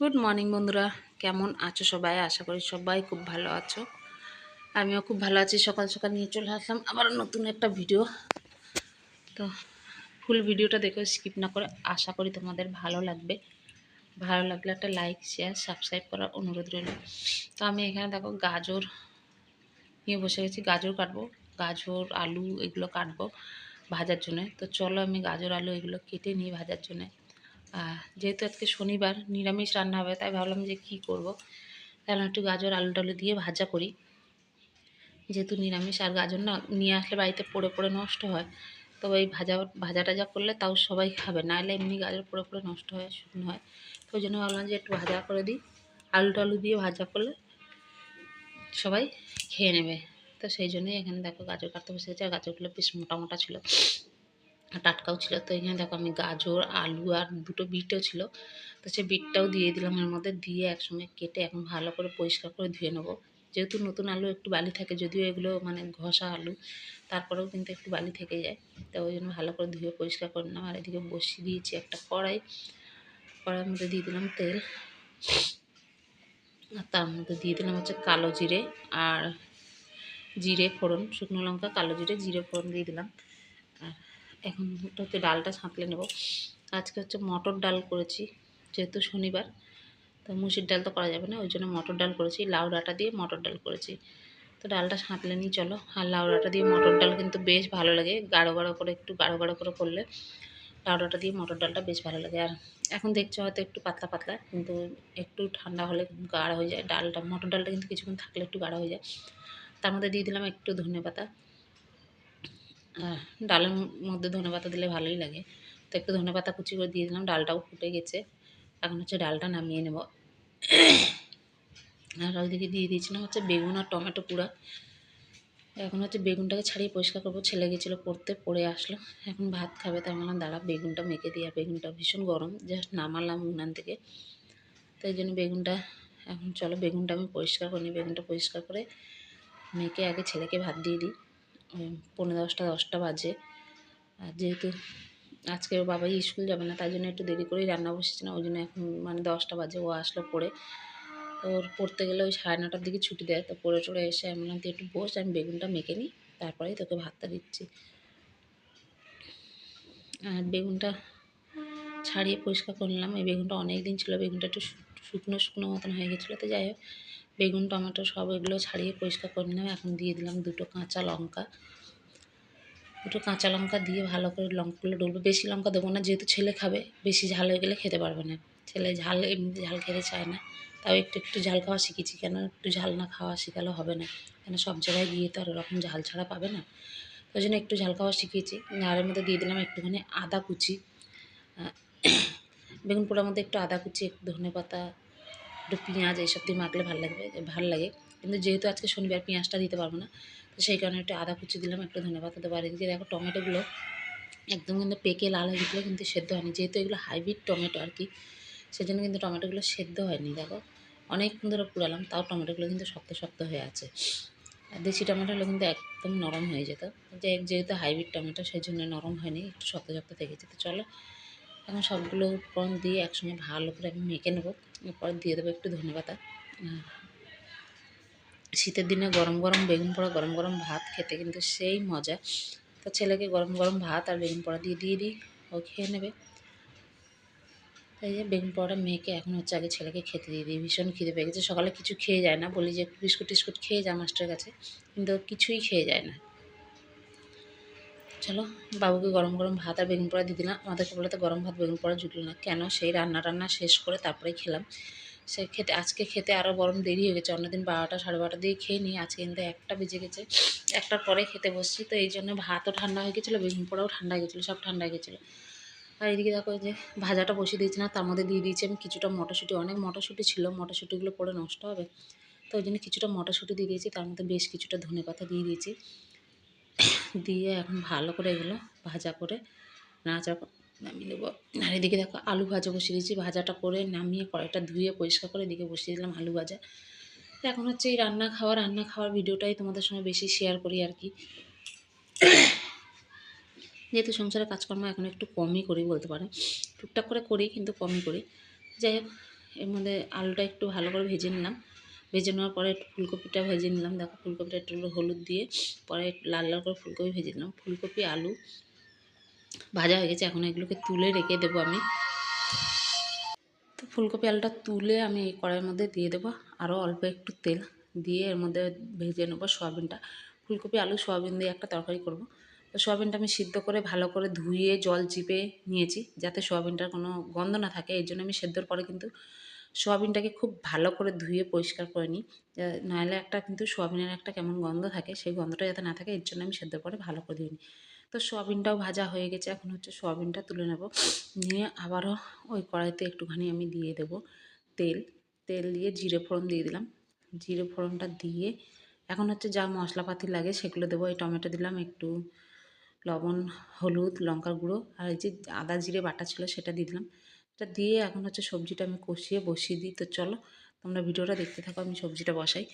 Good morning বন্ধুরা। কেমন আছো সবাই? আশা করি সবাই খুব ভালো আছো। আমিও খুব ভালো আছি। সকাল সকাল নিয়ে চলে আসলাম। আবার নতুন একটা ভিডিও। তো ফুল ভিডিওটা দেখে, স্কিপ না করে। আশা করি তোমাদের ভালো লাগবে। ভালো লাগলে একটা লাইক শেয়ার সাবস্ক্রাইব করার অনুরোধ রইল। তো আমি এখানে দেখো গাজর নিয়ে বসে গেছি। গাজর কাটবো। গাজর, আলু এগুলো কাটবো ভাজার জন্য। তো চলো আমি গাজর, আলু এগুলো কেটে নিই ভাজার জন্য। যেহেতু আজকে শনিবার, নিরামিষ রান্না হবে, তাই ভাবলাম যে কি করব? তাহলে একটু গাজর, আলু টালু দিয়ে ভাজা করি। যেহেতু নিরামিষ আর গাজর না, নিয়ে আসলে বাড়িতে পড়ে পড়ে নষ্ট হয়। তো ওই ভাজা ভাজা টাজা করলে তাও সবাই খাবে না হলে এমনি গাজর পড়ে পড়ে নষ্ট হয়, শুকনো হয়। তো ওই জন্য ভাবলাম যে একটু ভাজা করে দিই। আলু টালু দিয়ে ভাজা করলে সবাই খেয়ে নেবে। তো সেই জন্যই এখানে দেখো গাজর কাটতে বসে গেছে, আর গাজরগুলো বেশ মোটা মোটা ছিল। টাটকাও ছিল। তো এখানে দেখো আমি গাজর, আলু আর দুটো বিটও ছিল। তো সেই বিটটাও দিয়ে দিলাম। এর মধ্যে দিয়ে একসঙ্গে কেটে এখন ভালো করে পরিষ্কার করে ধুয়ে নেব। যেহেতু নতুন আলু একটু বালি থাকে, যদিও এগুলো মানে ঘষা আলু, তারপরেও কিন্তু একটু বালি থেকে যায়। তো ওই জন্য ভালো করে ধুয়ে পরিষ্কার করে নিলাম। আর এদিকে বসিয়ে দিয়েছি একটা কড়াই। কড়াইয়ের মধ্যে দিয়ে দিলাম তেল। আর তার মধ্যে দিয়ে দিলাম হচ্ছে কালো জিরে আর জিরে ফোড়ন। শুকনো লঙ্কা, কালো জিরে জিরে ফোড়ন দিয়ে দিলাম। আর এখন হচ্ছে ডালটা ছাঁতলে নেব। আজকে হচ্ছে মটর ডাল করেছি, যেহেতু শনিবার, তো মুসির ডাল তো করা যাবে না, ওই জন্য মটর ডাল করেছি, লাউ ডাঁটা দিয়ে মটর ডাল করেছি। তো ডালটা ছাঁতলে নিই, চলো। আর লাউ ডাঁটা দিয়ে মটর ডাল কিন্তু বেশ ভালো লাগে, গাঢ় গাঢ় করে একটু গাঢ় গাঢ় করে করলে লাউ ডাঁটা দিয়ে মটর ডালটা বেশ ভালো লাগে। আর এখন দেখছ হয়তো একটু পাতলা পাতলা, কিন্তু একটু ঠান্ডা হলে গাঢ় হয়ে যায় ডালটা, মটর ডালটা কিন্তু কিছুক্ষণ থাকলে একটু গাঢ় হয়ে যায়। তার মধ্যে দিয়ে দিলাম একটু ধনে পাতা। ডালের মধ্যে ধনে পাতা দিলে ভালোই লাগে। তো একটু ধনে পাতা কুচি করে দিয়ে দিলাম, ডালটাও ফুটে গেছে। এখন হচ্ছে ডালটা নামিয়ে নেব। আর ওইদিকে দিয়ে দিয়েছিলাম হচ্ছে বেগুন আর টমেটো পুরা এখন হচ্ছে বেগুনটাকে ছাড়িয়ে পরিষ্কার করব। ছেলে গেছিল পড়তে, পড়ে আসলো। এখন ভাত খাবে তাই বললাম দাঁড়া, বেগুনটা মেখে আর বেগুনটা ভীষণ গরম, জাস্ট নামালাম উনান থেকে। তো এই জন্য বেগুনটা, এখন চলো বেগুনটা আমি পরিষ্কার করে বেগুনটা পরিষ্কার করে মেখে আগে ছেলেকে ভাত দিয়ে দিই। পনেরো দশটা দশটা বাজে। আর যেহেতু আজকে ওর বাবাই স্কুল যাবে না, তাই জন্য একটু দেরি করেই রান্না বসেছিলাম ওই জন্য এখন মানে দশটা বাজে, ও আসলো পড়ে। তো ওর পড়তে গেলে ওই সাড়ে নটার দিকে ছুটি দেয়, তো পড়ে টড়ে এসে আমি বললাম, তুই একটু বস, আমি বেগুনটা মেখে নিই, তারপরেই তোকে ভাতটা দিচ্ছি। আর বেগুনটা ছাড়িয়ে পরিষ্কার করলাম এই বেগুনটা অনেক দিন ছিল, বেগুনটা একটু শুকনো শুকনো মতন হয়ে গেছিল, তো যাই হোক বেগুন, টমেটো সব এগুলো ছাড়িয়ে পরিষ্কার করে নিলাম। এখন দিয়ে দিলাম দুটো কাঁচা লঙ্কা। দুটো কাঁচা লঙ্কা দিয়ে ভালো করে লঙ্কাগুলো ডলবো। বেশি লঙ্কা দেবো না, যেহেতু ছেলে খাবে, বেশি ঝাল হয়ে গেলে খেতে পারবে না। ছেলে ঝাল, এমনি ঝাল খেতে চায় না। তাও একটু একটু ঝাল খাওয়া শিখেছি। কেন একটু ঝাল না খাওয়া শেখালে হবে না। কেন সব জায়গায় গিয়ে তো আর ওরকম ঝাল ছাড়া পাবে না। ওই জন্য একটু ঝাল খাওয়া শিখিয়েছি আর মধ্যে দিয়ে দিলাম একটুখানি আদা কুচি। বেগুন পোড়ার মধ্যে একটু আদা কুচি, একটু ধনে পাতা একটু পেঁয়াজ এইসব দিয়ে মাখলে ভালো লাগবে, ভালো লাগে। কিন্তু যেহেতু আজকে শনিবার পেঁয়াজটা দিতে পারব না, তো সেই কারণে একটু আদা কুচি দিলাম, একটু ধনে পাতা দেবো। আর এদিকে দেখো টমেটোগুলো একদম কিন্তু পেকে লাল হয়ে গেছিল, কিন্তু সেদ্ধ হয়নি। যেহেতু এগুলো হাইব্রিড টমেটো আর কি, সেজন্য কিন্তু টমেটোগুলো সেদ্ধ হয়নি। দেখো, অনেকক্ষণ ধরে পুরালাম, তাও টমেটোগুলো কিন্তু শক্ত শক্ত হয়ে আছে। আর দেশি টমেটো হলে কিন্তু একদম নরম হয়ে যেত। যে যেহেতু হাইব্রিড টমেটো, সেই জন্য নরম হয়নি, একটু শক্ত শক্ত থেকেছে। তো চলো এখন সবগুলো উপকরণ দিয়ে একসঙ্গে ভালো করে আমি মেখে নেব। এরপর দিয়ে দেবো একটু ধনে পাতা। শীতের দিনে গরম গরম বেগুন পোড়া, গরম গরম ভাত খেতে কিন্তু সেই মজা। তো ছেলেকে গরম গরম ভাত আর বেগুন পোড়া দিয়ে দিয়ে দিই, ও খেয়ে নেবে। তাই যে বেগুন পোড়াটা মেয়েকে এখন হচ্ছে আগে ছেলেকে খেতে দিয়ে দিই। ভীষণ খিদে পেয়ে গেছে। সকালে কিছু খেয়ে যায় না। বলি যে একটু বিস্কুট টিস্কুট খেয়ে যা মাস্টারের কাছে। কিন্তু কিছুই খেয়ে যায় না। চলো, বাবুকে গরম গরম ভাত আর বেগুন পোড়া দিয়ে দিলাম। আমাদেরকে বলে তো গরম ভাত, বেগুন পোড়া জুটলো না। কেন? সেই রান্না টান্না শেষ করে তারপরে খেলাম। সে খেতে, আজকে খেতে আরও গরম দেরি হয়ে গেছে। অন্যদিন বারোটা সাড়ে বারোটা দিয়ে খেয়ে নিই। আজকে কিন্তু একটা বেজে গেছে। একটার পরে খেতে বসছি। তো এই জন্য ভাতও ঠান্ডা হয়ে গেছিল, বেগুন পোড়াও ঠান্ডা হয়ে গেছিল, সব ঠান্ডা হয়ে গেছিল। আর এদিকে দেখো যে ভাজাটা বসিয়ে দিয়েছি না, তার মধ্যে দিয়ে দিয়েছি আমি কিছুটা মটরশুঁটি। অনেক মটরশুঁটি ছিল, মটরশুঁটিগুলো পরে নষ্ট হবে। তো ওই জন্য কিছুটা মটরশুঁটি দিয়ে দিয়েছি। তার মধ্যে বেশ কিছুটা ধনে পাতা দিয়ে দিয়েছি। দিয়ে এখন ভালো করে এগুলো ভাজা করে নাচা নামিয়ে দেবো আর এদিকে দেখো আলু ভাজা বসিয়ে দিয়েছি। ভাজাটা করে নামিয়ে কড়াইটা ধুয়ে পরিষ্কার করে এদিকে বসিয়ে দিলাম আলু ভাজা। এখন হচ্ছে এই রান্না খাওয়া, রান্না খাওয়ার ভিডিওটাই তোমাদের সঙ্গে বেশি শেয়ার করি আর কি। যেহেতু সংসারে কাজকর্ম এখন একটু কমই করি বলতে পারে। টুকটাক করে করি, কিন্তু কমই করি। যাই হোক, এর মধ্যে আলুটা একটু ভালো করে ভেজে নিলাম। ভেজে নেওয়ার পরে ফুলকপিটা ভেজে নিলাম। দেখো ফুলকপিটা একটু হলুদ দিয়ে পরে লাল লাল করে ফুলকপি ভেজে নিলাম। ফুলকপি, আলু ভাজা হয়ে গেছে। এখন এগুলোকে তুলে রেখে দেবো আমি। তো ফুলকপি, আলুটা তুলে আমি এই কড়াইয়ের মধ্যে দিয়ে দেবো। আরও অল্প একটু তেল দিয়ে এর মধ্যে ভেজে নেব সোয়াবিনটা। ফুলকপি, আলু, সোয়াবিন দিয়ে একটা তরকারি করব। তো সোয়াবিনটা আমি সিদ্ধ করে ভালো করে ধুয়ে জল চিপে নিয়েছি যাতে সোয়াবিনটার কোনো গন্ধ না থাকে। এই জন্য আমি সেদ্ধর পরে কিন্তু সোয়াবিনটাকে খুব ভালো করে ধুয়ে পরিষ্কার করে নিই। নাহলে একটা কিন্তু সোয়াবিনের একটা কেমন গন্ধ থাকে, সেই গন্ধটা যাতে না থাকে, এর জন্য আমি সেদ্ধ করে ভালো করে ধুয়ে নিই। তো সোয়াবিনটাও ভাজা হয়ে গেছে, এখন হচ্ছে সোয়াবিনটা তুলে নেব। নিয়ে আবারও ওই কড়াইতে একটুখানি আমি দিয়ে দেব তেল। তেল দিয়ে জিরে ফোড়ন দিয়ে দিলাম। জিরে ফোড়নটা দিয়ে এখন হচ্ছে যা মশলাপাতি লাগে সেগুলো দেবো। এই টমেটো দিলাম, একটু লবণ, হলুদ, লঙ্কার গুঁড়ো, আর এই যে আদা জিরে বাটা ছিল সেটা দিয়ে দিলাম। এটা দিয়ে এখন হচ্ছে সবজিটা আমি কষিয়ে বসিয়ে দিই। তো চলো তোমরা ভিডিওটা দেখতে থাকো, আমি সবজিটা বসাই।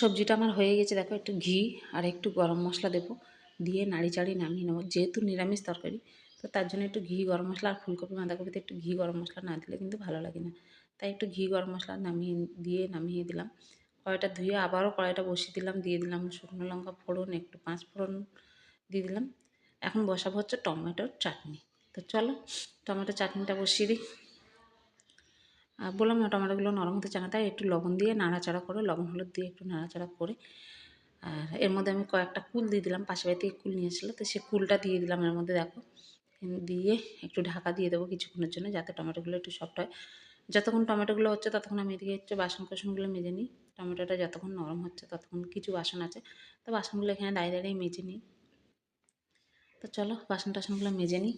সবজিটা আমার হয়ে গেছে, দেখো একটু ঘি আর একটু গরম মশলা দেবো। দিয়ে নাড়ি চাড়ি নামিয়ে নেব, যেহেতু নিরামিষ তরকারি, তো তার জন্য একটু ঘি গরম মশলা আর ফুলকপি বাঁধাকপিতে একটু ঘি গরম মশলা না দিলে কিন্তু ভালো লাগে না। তাই একটু ঘি গরম মশলা নামিয়ে, দিয়ে নামিয়ে দিলাম। কড়াইটা ধুয়ে আবারও কড়াইটা বসিয়ে দিলাম, দিয়ে দিলাম শুকনো লঙ্কা ফোড়ন, একটু পাঁচ ফোড়ন দিয়ে দিলাম। এখন বসাবো হচ্ছে টমেটোর চাটনি। তো চলো টমেটো চাটনিটা বসিয়ে দিই। আর বললাম না, টমেটোগুলো নরম হতে চায় না, তাই একটু লবণ দিয়ে নাড়াচাড়া করে, লবণ হলুদ দিয়ে একটু নাড়াচাড়া করে। আর এর মধ্যে আমি কয়েকটা কুল দিয়ে দিলাম পাশে বাড়ি থেকে কুল নিয়ে এসেছিল তো সে কুলটা দিয়ে দিলাম এর মধ্যে, দেখো। দিয়ে একটু ঢাকা দিয়ে দেবো কিছুক্ষণের জন্য, যাতে টমেটোগুলো একটু সফট হয়। যতক্ষণ টমেটোগুলো হচ্ছে, ততক্ষণ আমি এদিকে হচ্ছে বাসন কোসনগুলো মেজে নিই। টমেটোটা যতক্ষণ নরম হচ্ছে, ততক্ষণ কিছু বাসন আছে। তো বাসনগুলো এখানে দাঁড়িয়ে দাঁড়িয়ে মেজে নিই। তো চলো বাসন টাসনগুলো মেজে নিই।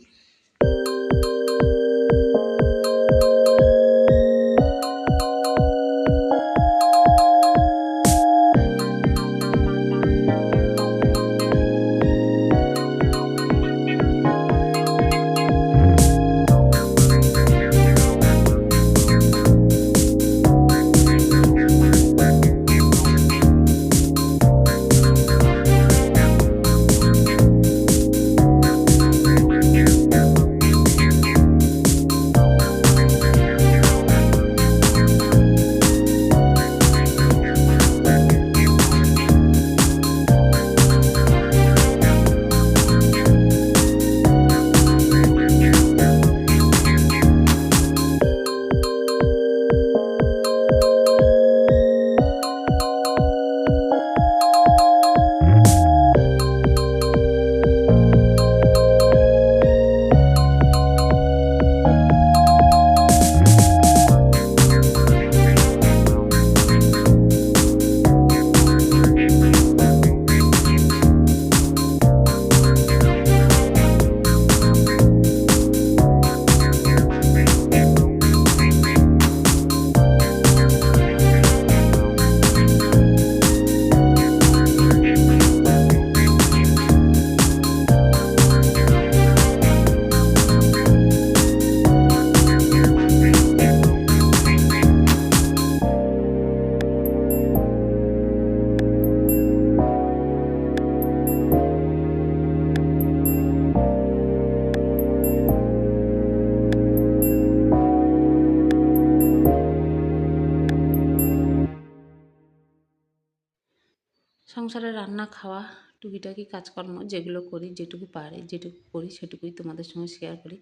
সংসারে রান্না, খাওয়া, টুকিটাকি কাজকর্ম যেগুলো করি, যেটুকু পারি, যেটুকু করি, সেটুকুই তোমাদের সঙ্গে শেয়ার করি।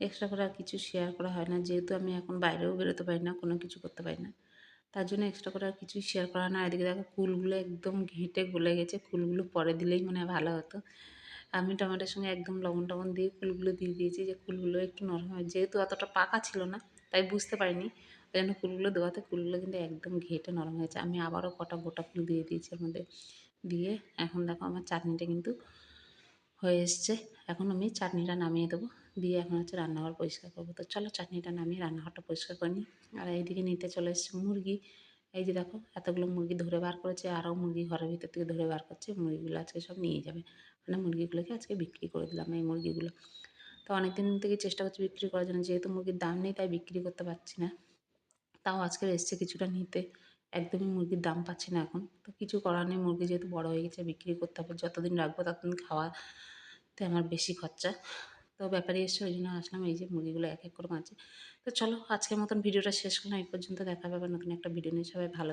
এক্সট্রা করে আর কিছু শেয়ার করা হয় না। যেহেতু আমি এখন বাইরেও বেরোতে পারি না, কোনো কিছু করতে পারি না। তার জন্য এক্সট্রা করে আর কিছুই শেয়ার করা হয় না। এদিকে দেখো কুলগুলো একদম ঘেঁটে গলে গেছে। কুলগুলো পরে দিলেই মানে ভালো হতো। আমি টমেটোর সঙ্গে একদম লবণ টবণ দিয়ে কুলগুলো দিয়ে দিয়েছি যে কুলগুলো একটু নরম হয়। যেহেতু অতটা পাকা ছিল না, তাই বুঝতে পারিনি। ওই জন্য কুলগুলো দেওয়াতে কুলগুলো কিন্তু একদম ঘেঁটে নরম হয়েছে। আমি আবারও কটা গোটা ফুল দিয়ে দিয়েছি মধ্যে। দিয়ে এখন দেখো আমার চাটনিটা কিন্তু হয়ে এসছে। এখন আমি চাটনিটা নামিয়ে দেবো। দিয়ে এখন হচ্ছে রান্নাঘর পরিষ্কার করব। তো চলো চাটনিটা নামিয়ে রান্নাঘরটা পরিষ্কার করে নিই। আর এইদিকে নিতে চলে এসছে মুরগি। এই যে দেখো এতগুলো মুরগি ধরে বার করেছে। আরও মুরগি ঘরের ভিতর থেকে ধরে বার করছে। মুরগিগুলো আজকে সব নিয়ে যাবে। মানে মুরগিগুলোকে আজকে বিক্রি করে দিলাম এই মুরগিগুলো। তো অনেক দিন থেকে চেষ্টা করছি বিক্রি করার জন্য। যেহেতু মুরগির দাম নেই, তাই বিক্রি করতে পারছি না। তাও আজকে এসছে কিছুটা নিতে। একদমই মুরগির দাম পাচ্ছি না এখন। তো কিছু করার নেই, মুরগি যেহেতু বড়ো হয়ে গেছে, বিক্রি করতে হবে। যতদিন রাখব ততদিন খাওয়াতে আমার বেশি খরচা। তো ব্যাপারে এসছে, ওই জন্য আসলাম এই যে মুরগিগুলো এক এক করে মাঝে তো চলো, আজকের মতন ভিডিওটা শেষ করলাম। এই পর্যন্ত দেখা পাবে নতুন একটা ভিডিও নিয়ে। সবাই ভালো